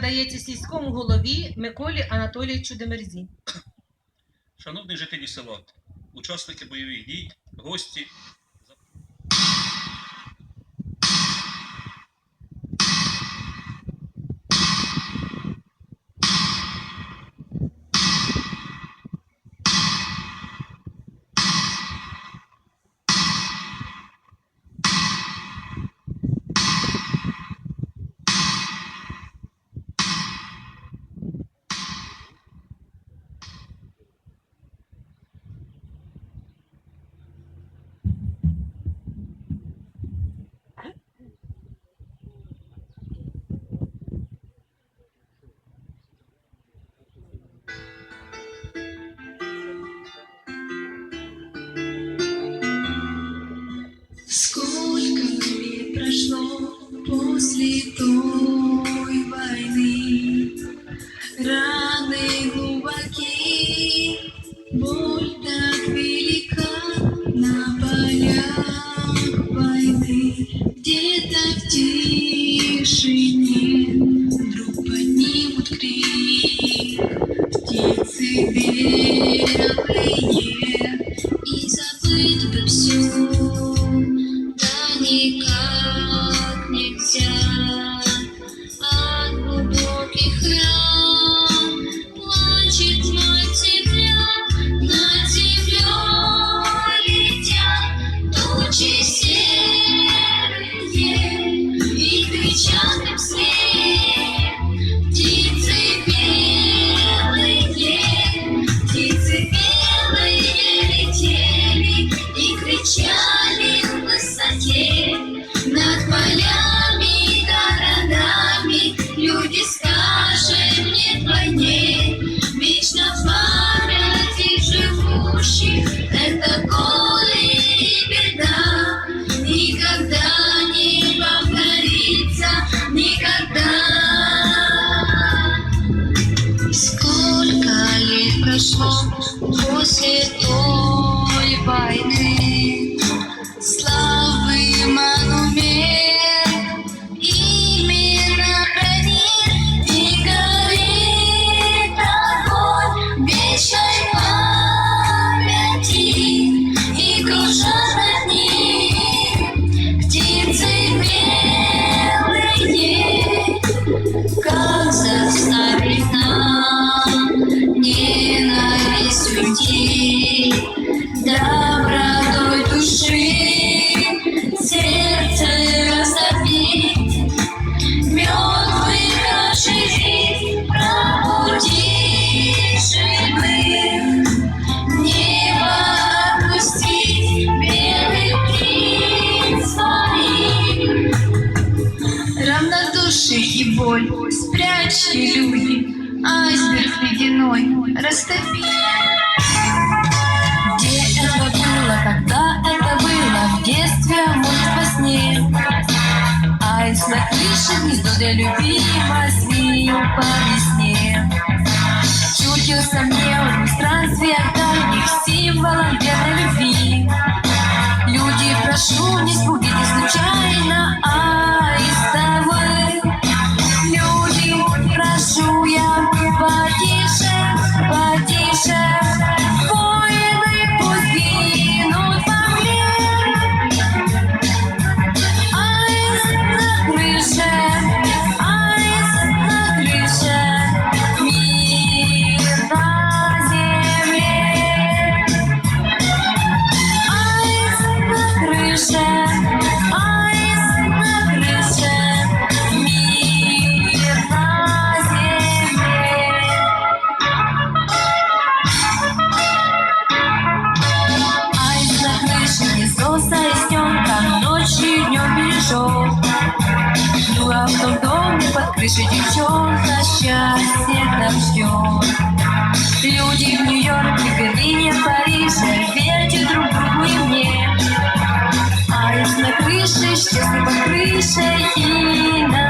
надається сільському голові Миколі Анатолійовичу Демерзі. Шановні жителі села, учасники бойових дій, гості. Где это было, когда это было, в детстве, может, во сне. Айс на крыше, гнездо для любимой, с ним по любви. Люди, прошу, не спугните случайно аиста. Лишь девчонка счастье там ждет. Люди в Нью-Йорке, Берлине, Париже, верьте друг другу и мне. А если на крыше, счастлива крыша и на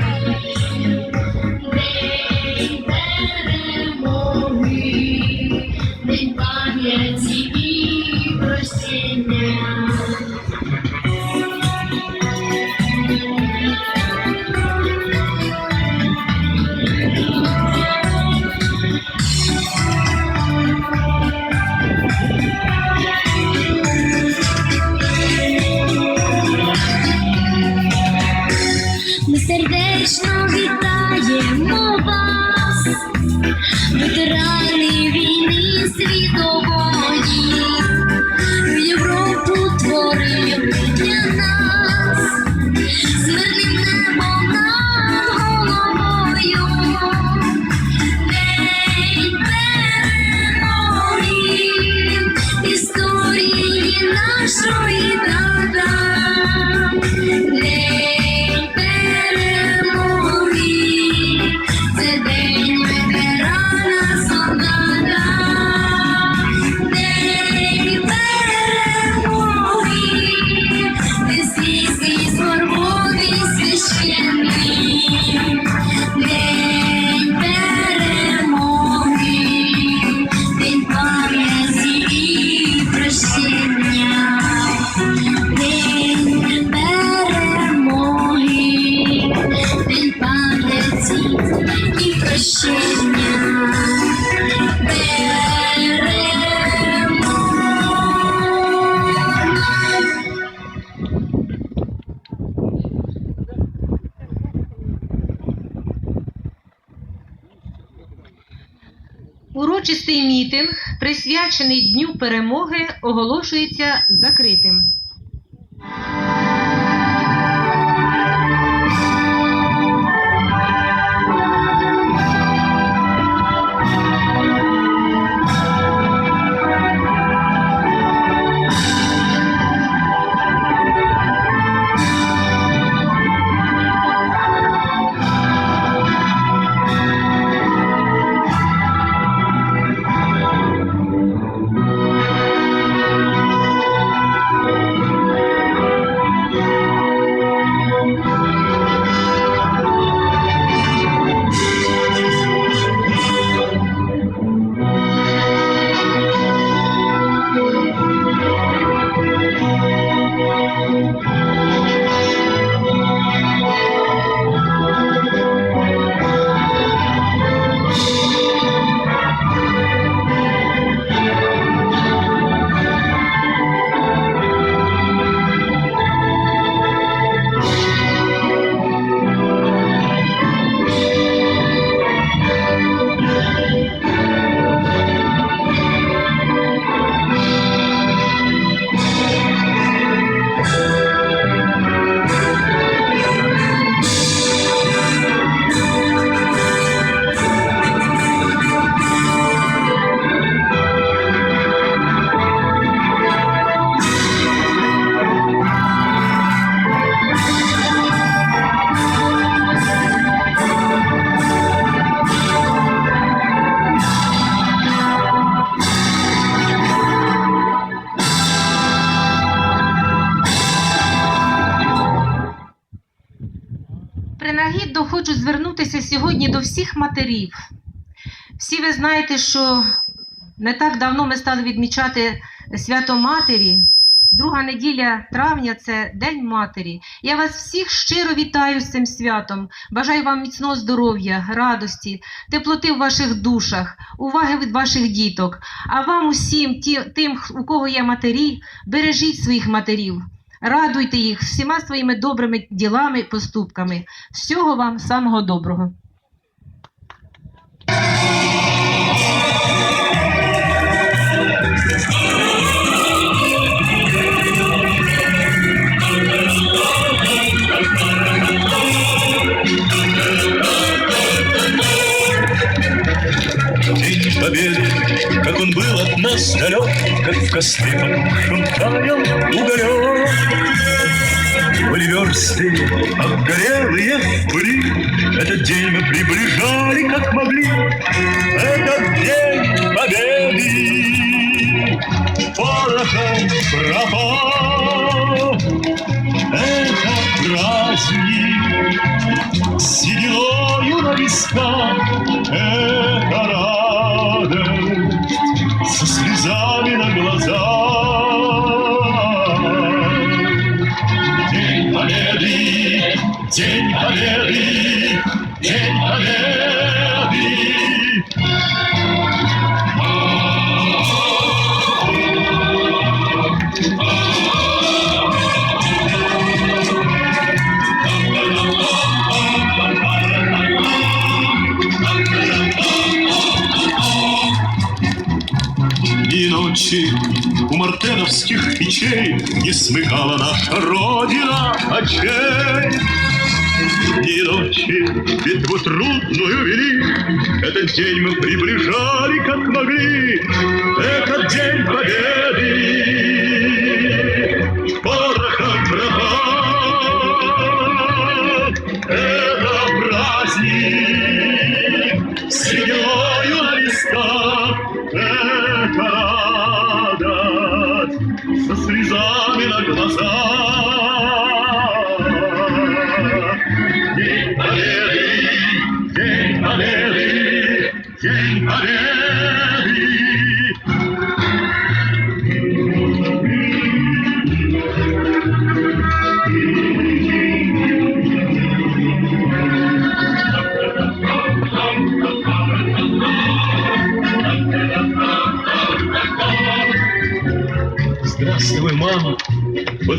Ми сердечно вітаємо вас, ветерани війни світової, Урочистий мітинг, присвячений Дню перемоги, оголошується закритим. Хочу звернутися сьогодні до всіх матерів. Всі ви знаєте, що не так давно ми стали відмічати свято Матері. Друга неділя травня це День Матері. Я вас всіх щиро вітаю з цим святом. Бажаю вам міцного здоров'я, радості, теплоти в ваших душах, уваги від ваших діток. А вам усім, тим, у кого є матері, бережіть своїх матерів. радуйте їх всіма своїми добрими ділами і поступками. Всього вам самого доброго. День Победы, как он был от нас далек, Как в костре потухшем таял уголек. Были версты, обгорелые пыли, Этот день мы приближали, как могли. Этот день Победы порохом пропал. И ночи у мартеновских печей Не смыкала наша Родина очей. И ночи битву трудную вели, Этот день мы приближали, как могли, Этот день победы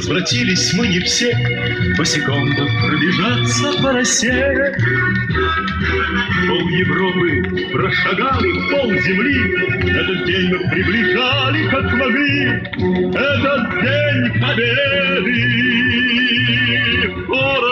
Возвратились мы не все, Босиком да пробежаться по росе. Пол Европы прошагали, пол земли. Этот день мы приближали, как могли. Этот день победы порохом